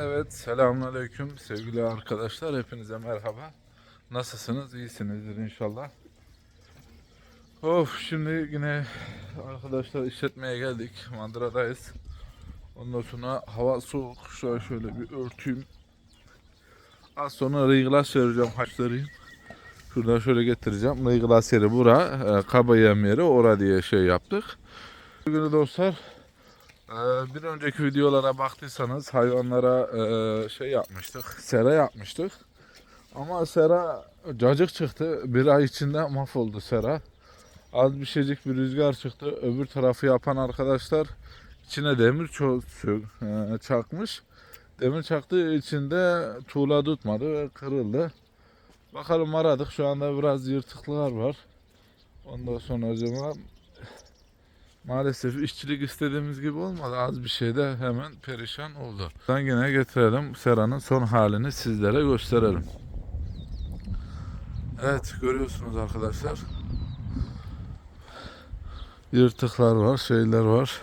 Evet, selamünaleyküm sevgili arkadaşlar. Hepinize merhaba. Nasılsınız? İyisinizdir inşallah. Of, şimdi yine arkadaşlar işletmeye geldik. Mandıra'dayız. Ondan sonra hava soğuk. Şöyle şöyle bir örteyim. Az sonra rıygılaç vereceğim, haşlarayım. Şuradan şöyle getireceğim. Rıygılaç yeri bura, e, kaba yem yeri ora diye şey yaptık. Bugün dostlar bir önceki videolara baktıysanız hayvanlara e, şey yapmıştık, sera yapmıştık. Ama sera cacık çıktı. Bir ay içinde mahvoldu sera. Az bir şeycik bir rüzgar çıktı. Öbür tarafı yapan arkadaşlar içine demir e, çakmış. Demir çaktığı içinde tuğla tutmadı ve kırıldı. Bakalım aradık. Şu anda biraz yırtıklılar var. Ondan sonra acaba Maalesef işçilik istediğimiz gibi olmadı. Az bir şeyde hemen perişan oldu. Ben yine getirelim Sera'nın son halini sizlere gösterelim. Evet görüyorsunuz arkadaşlar. Yırtıklar var, şeyler var.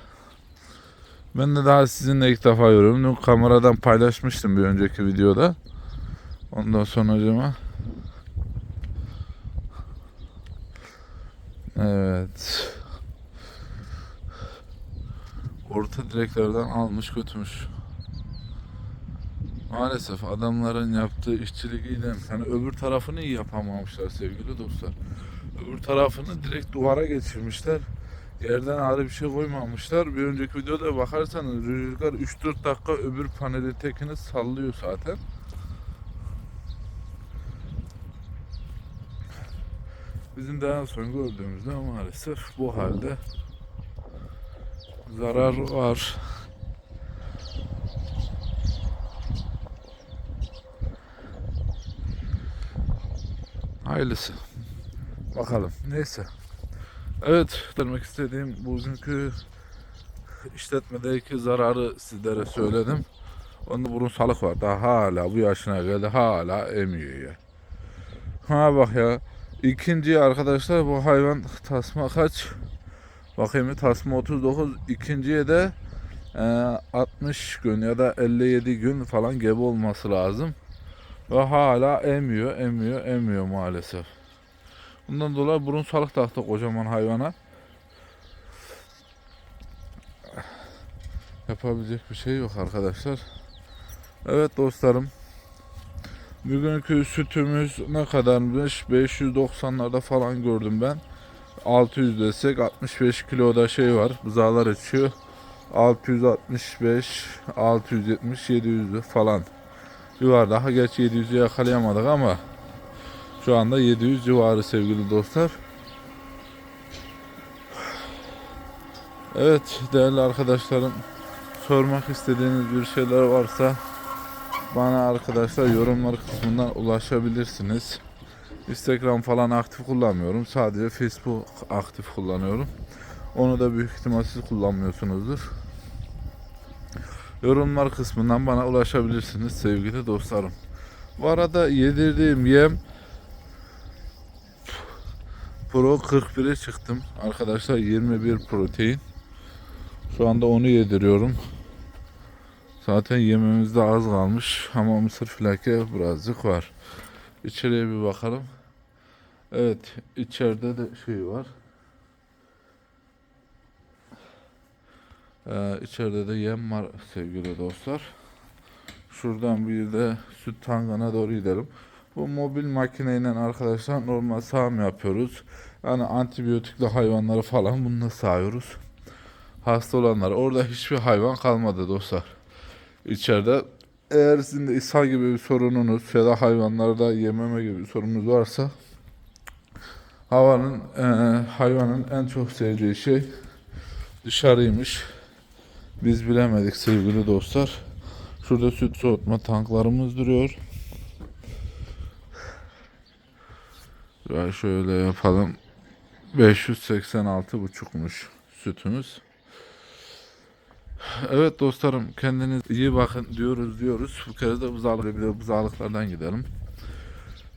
Ben de daha sizinle ilk defa görüyorum. Dün kameradan paylaşmıştım bir önceki videoda. Ondan sonra acaba Evet. Orta direklerden almış götürmüş. Maalesef adamların yaptığı işçilik iyi değil. Yani öbür tarafını iyi yapamamışlar sevgili dostlar. Öbür tarafını direkt duvara geçirmişler. Yerden ağrı bir şey koymamışlar. Bir önceki videoda bakarsanız rüzgar 3-4 dakika öbür paneli tekini sallıyor zaten. Bizim daha son gördüğümüzde maalesef bu halde zarar var. Hayırlısı. Bakalım. Neyse. Evet, demek istediğim bugünkü işletmedeki zararı sizlere söyledim. Onda burun salık var. Daha hala bu yaşına geldi. Hala emiyor ya. Ha bak ya. İkinci arkadaşlar bu hayvan tasma kaç? Bakayım tasma 39. ikinciye de e, 60 gün ya da 57 gün falan gebe olması lazım. Ve hala emiyor, emiyor, emiyor maalesef. Bundan dolayı burun salık taktı kocaman hayvana. Yapabilecek bir şey yok arkadaşlar. Evet dostlarım. Bugünkü sütümüz ne kadarmış? 590'larda falan gördüm ben. 600 desek 65 kiloda şey var. Buzağlar içiyor. 665, 670, 700 falan civar. Daha geç 700'ü yakalayamadık ama şu anda 700 civarı sevgili dostlar. Evet değerli arkadaşlarım sormak istediğiniz bir şeyler varsa bana arkadaşlar yorumlar kısmından ulaşabilirsiniz. Instagram falan aktif kullanmıyorum. Sadece Facebook aktif kullanıyorum. Onu da büyük ihtimal siz kullanmıyorsunuzdur. Yorumlar kısmından bana ulaşabilirsiniz sevgili dostlarım. Bu arada yedirdiğim yem Pro 41'e çıktım. Arkadaşlar 21 protein. Şu anda onu yediriyorum. Zaten yememizde az kalmış ama mısır filake birazcık var. İçeriye bir bakalım. Evet, içeride de şey var. Ee, içeride de yem var sevgili dostlar. Şuradan bir de süt tankına doğru gidelim. Bu mobil makineyle arkadaşlar normal sağım yapıyoruz. Yani antibiyotikli hayvanları falan bununla sağıyoruz. Hasta olanlar. Orada hiçbir hayvan kalmadı dostlar. İçeride eğer sizin de ishal gibi bir sorununuz ya da hayvanlarda yememe gibi bir sorununuz varsa havanın e, hayvanın en çok sevdiği şey dışarıymış. Biz bilemedik sevgili dostlar. Şurada süt soğutma tanklarımız duruyor. Şöyle yapalım. 586 buçukmuş sütümüz. Evet dostlarım kendiniz iyi bakın diyoruz diyoruz. Bu kere de buzağlık, buzağlıklardan gidelim.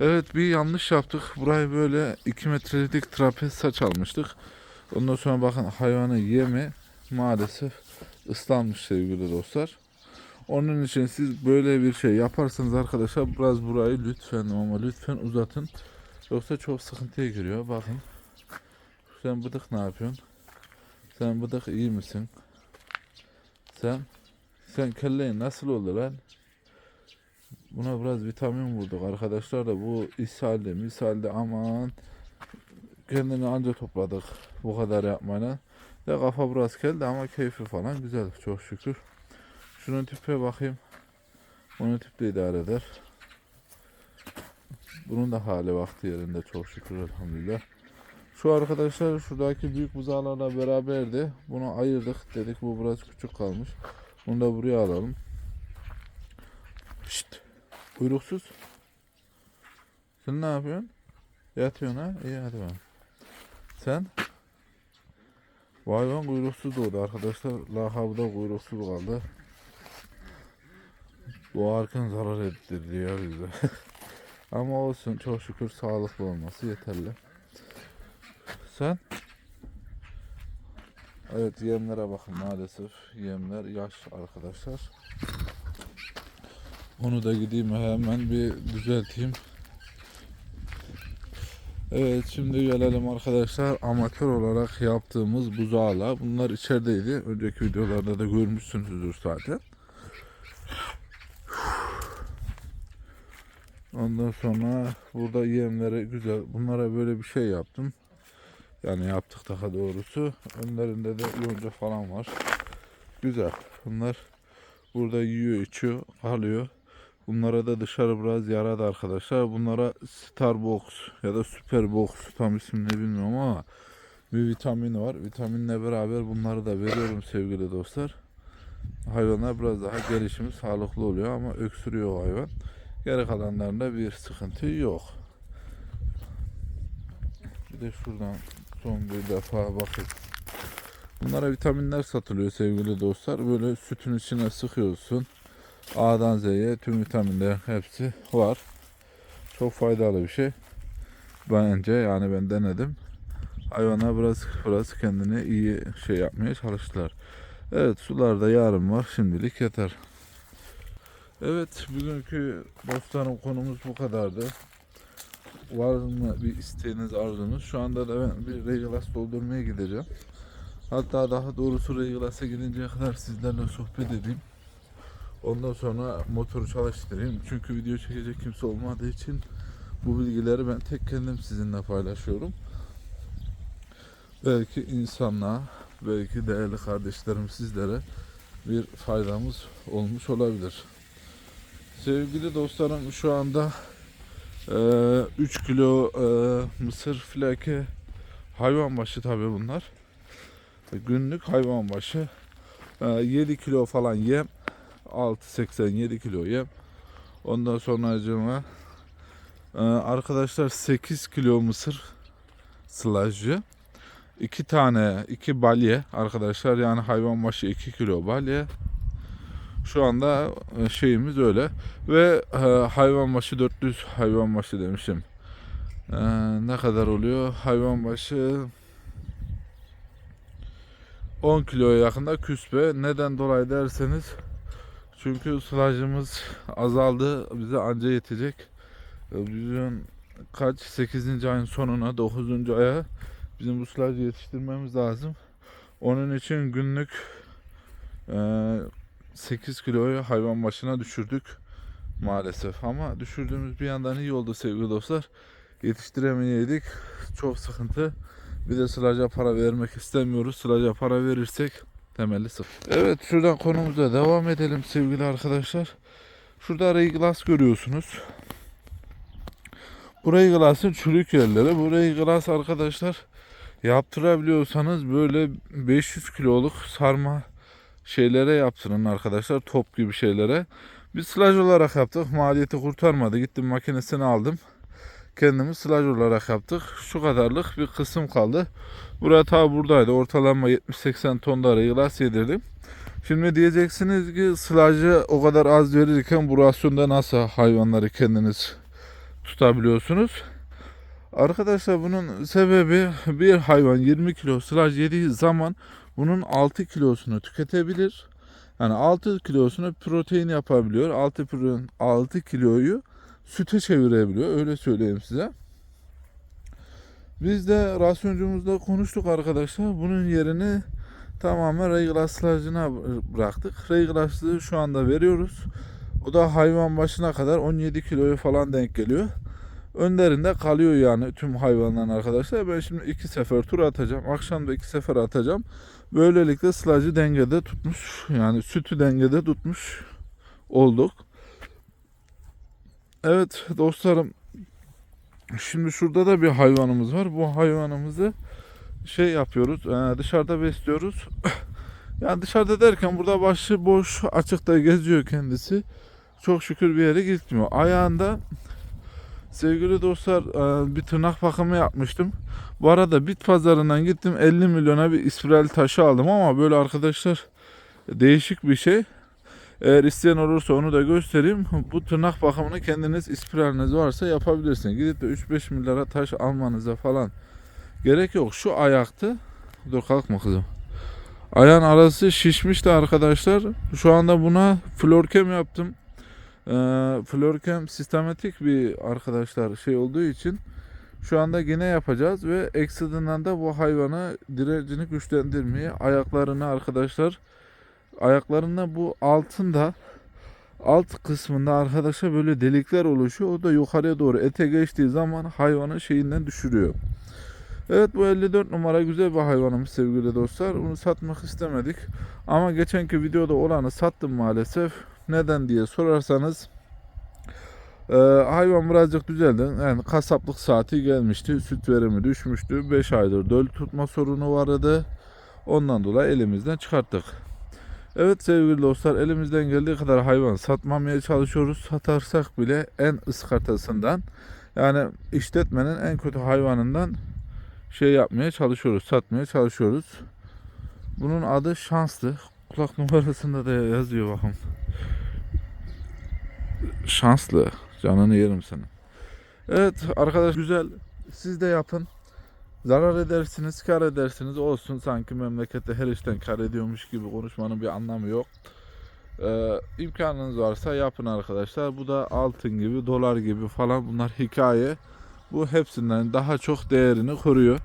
Evet bir yanlış yaptık. Burayı böyle 2 metrelik trapez saç almıştık. Ondan sonra bakın hayvanın yemi maalesef ıslanmış sevgili dostlar. Onun için siz böyle bir şey yaparsanız arkadaşlar biraz burayı lütfen ama lütfen uzatın. Yoksa çok sıkıntıya giriyor. Bakın. Sen bıdık ne yapıyorsun? Sen bıdık iyi misin? Sen sen kelleyin nasıl oldu lan? Buna biraz vitamin vurduk arkadaşlar da bu ishalde misalde aman kendini anca topladık bu kadar yapmayla. Ya kafa biraz geldi ama keyfi falan güzel çok şükür. Şunun tipe bakayım. Onun tip de idare eder. Bunun da hali vakti yerinde çok şükür elhamdülillah. Şu arkadaşlar şuradaki büyük buzağlarla beraberdi. Bunu ayırdık. Dedik bu biraz küçük kalmış. Bunu da buraya alalım. Şşt. Kuyruksuz. Sen ne yapıyorsun? Yatıyorsun ha? İyi hadi bakalım. Sen? Bu hayvan kuyruksuz doğdu arkadaşlar. Lakabı da kuyruksuz kaldı. Boğarken zarar ettiriyor bize. Ama olsun çok şükür sağlıklı olması yeterli. Sen? Evet yemlere bakın maalesef yemler yaş arkadaşlar. Onu da gideyim hemen bir düzelteyim. Evet şimdi gelelim arkadaşlar amatör olarak yaptığımız buzağla. Bunlar içerideydi. Önceki videolarda da görmüşsünüzdür zaten. Ondan sonra burada yemleri güzel. Bunlara böyle bir şey yaptım. Yani yaptık daha doğrusu. Önlerinde de yonca falan var. Güzel. Bunlar burada yiyor, içiyor, kalıyor. Bunlara da dışarı biraz yaradı arkadaşlar. Bunlara Starbox ya da Superbox tam ismini bilmiyorum ama bir vitamini var. Vitaminle beraber bunları da veriyorum sevgili dostlar. Hayvanlar biraz daha gelişimi sağlıklı oluyor ama öksürüyor hayvan. Geri kalanlarında bir sıkıntı yok. Bir de şuradan son bir defa bakayım. Bunlara vitaminler satılıyor sevgili dostlar. Böyle sütün içine sıkıyorsun. A'dan Z'ye tüm vitaminler hepsi var. Çok faydalı bir şey. Bence yani ben denedim. Hayvana biraz biraz kendini iyi şey yapmaya çalıştılar. Evet sularda yarım var. Şimdilik yeter. Evet bugünkü dostlarım konumuz bu kadardı. Var mı bir isteğiniz arzunuz? Şu anda da ben bir Regalas doldurmaya gideceğim. Hatta daha doğrusu Regalas'a gidinceye kadar sizlerle sohbet edeyim. Ondan sonra motoru çalıştırayım. Çünkü video çekecek kimse olmadığı için bu bilgileri ben tek kendim sizinle paylaşıyorum. Belki insanlığa, belki değerli kardeşlerim sizlere bir faydamız olmuş olabilir. Sevgili dostlarım şu anda eee, 3 kilo eee, mısır filake hayvan başı tabi bunlar. Günlük hayvan başı eee, 7 kilo falan yem 6.87 kilo yem. Ondan sonra acıma eee, arkadaşlar 8 kilo mısır sılajı. 2 tane 2 balye arkadaşlar yani hayvan başı 2 kilo balye. Şu anda e, şeyimiz öyle. Ve hayvan başı 400 hayvan başı demişim. E, ne kadar oluyor? Hayvan başı 10 kiloya yakında küspe. Neden dolayı derseniz çünkü sılajımız azaldı. Bize anca yetecek. E, Bizim kaç 8. ayın sonuna 9. aya bizim bu sılajı yetiştirmemiz lazım. Onun için günlük e, 8 kiloyu hayvan başına düşürdük maalesef ama düşürdüğümüz bir yandan iyi oldu sevgili dostlar. Yetiştiremeyeydik. Çok sıkıntı. Bir de sılaca para vermek istemiyoruz. Sılaca para verirsek temelli sıfır. Evet şuradan konumuza devam edelim sevgili arkadaşlar. Şurada Reyglas görüyorsunuz. Bu Reyglas'ın çürük yerleri. Bu Reyglas arkadaşlar yaptırabiliyorsanız böyle 500 kiloluk sarma şeylere yaptırın arkadaşlar. Top gibi şeylere. Biz sılaj olarak yaptık. Maliyeti kurtarmadı. Gittim makinesini aldım. Kendimiz sılaj olarak yaptık. Şu kadarlık bir kısım kaldı. Buraya ta buradaydı. Ortalama 70-80 tonda regilas yedirdim. Şimdi diyeceksiniz ki sılajı o kadar az verirken bu rasyonda nasıl hayvanları kendiniz tutabiliyorsunuz? Arkadaşlar bunun sebebi bir hayvan 20 kilo sılaj yediği zaman bunun 6 kilosunu tüketebilir. Yani 6 kilosunu protein yapabiliyor. 6 protein 6 kiloyu süte çevirebiliyor. Öyle söyleyeyim size. Biz de rasyoncumuzla konuştuk arkadaşlar. Bunun yerini tamamen reyglasılacına bıraktık. Reyglaslığı şu anda veriyoruz. O da hayvan başına kadar 17 kiloya falan denk geliyor. Önlerinde kalıyor yani tüm hayvanların arkadaşlar. Ben şimdi iki sefer tur atacağım. Akşam da iki sefer atacağım. Böylelikle sılacı dengede tutmuş. Yani sütü dengede tutmuş olduk. Evet dostlarım. Şimdi şurada da bir hayvanımız var. Bu hayvanımızı şey yapıyoruz. e, dışarıda besliyoruz. yani dışarıda derken burada başı boş açıkta geziyor kendisi. Çok şükür bir yere gitmiyor. Ayağında sevgili dostlar e, bir tırnak bakımı yapmıştım. Bu arada bit pazarından gittim 50 milyona bir ispiral taşı aldım ama böyle arkadaşlar değişik bir şey. Eğer isteyen olursa onu da göstereyim. Bu tırnak bakımını kendiniz ispiraliniz varsa yapabilirsiniz. Gidip de 3-5 milyara taş almanıza falan gerek yok. Şu ayaktı. Dur kalkma kızım. Ayağın arası şişmişti arkadaşlar. Şu anda buna florkem yaptım. Ee, florkem sistematik bir arkadaşlar şey olduğu için şu anda yine yapacağız ve ekstradan da bu hayvanı direncini güçlendirmeye ayaklarını arkadaşlar ayaklarında bu altında alt kısmında arkadaşlar böyle delikler oluşuyor. O da yukarıya doğru ete geçtiği zaman hayvanın şeyinden düşürüyor. Evet bu 54 numara güzel bir hayvanımız sevgili dostlar. Bunu satmak istemedik. Ama geçenki videoda olanı sattım maalesef. Neden diye sorarsanız ee, hayvan birazcık düzeldi. Yani kasaplık saati gelmişti. Süt verimi düşmüştü. 5 aydır döl tutma sorunu vardı. Ondan dolayı elimizden çıkarttık. Evet sevgili dostlar elimizden geldiği kadar hayvan satmamaya çalışıyoruz. Satarsak bile en ıskartasından yani işletmenin en kötü hayvanından şey yapmaya çalışıyoruz. Satmaya çalışıyoruz. Bunun adı şanslı. Kulak numarasında da yazıyor bakın. Şanslı. Canını yerim senin. Evet arkadaş güzel. Siz de yapın. Zarar edersiniz, kar edersiniz. Olsun sanki memlekette her işten kar ediyormuş gibi konuşmanın bir anlamı yok. Ee, imkanınız varsa yapın arkadaşlar. Bu da altın gibi, dolar gibi falan bunlar hikaye. Bu hepsinden daha çok değerini koruyor.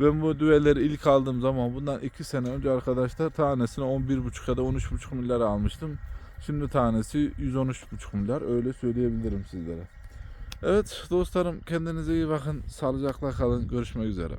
Ben bu düveleri ilk aldığım zaman bundan 2 sene önce arkadaşlar tanesini 11,5 ya da 13,5 milyara almıştım. Şimdi tanesi 113,5 milyar öyle söyleyebilirim sizlere. Evet dostlarım kendinize iyi bakın. Sağlıcakla kalın. Görüşmek üzere.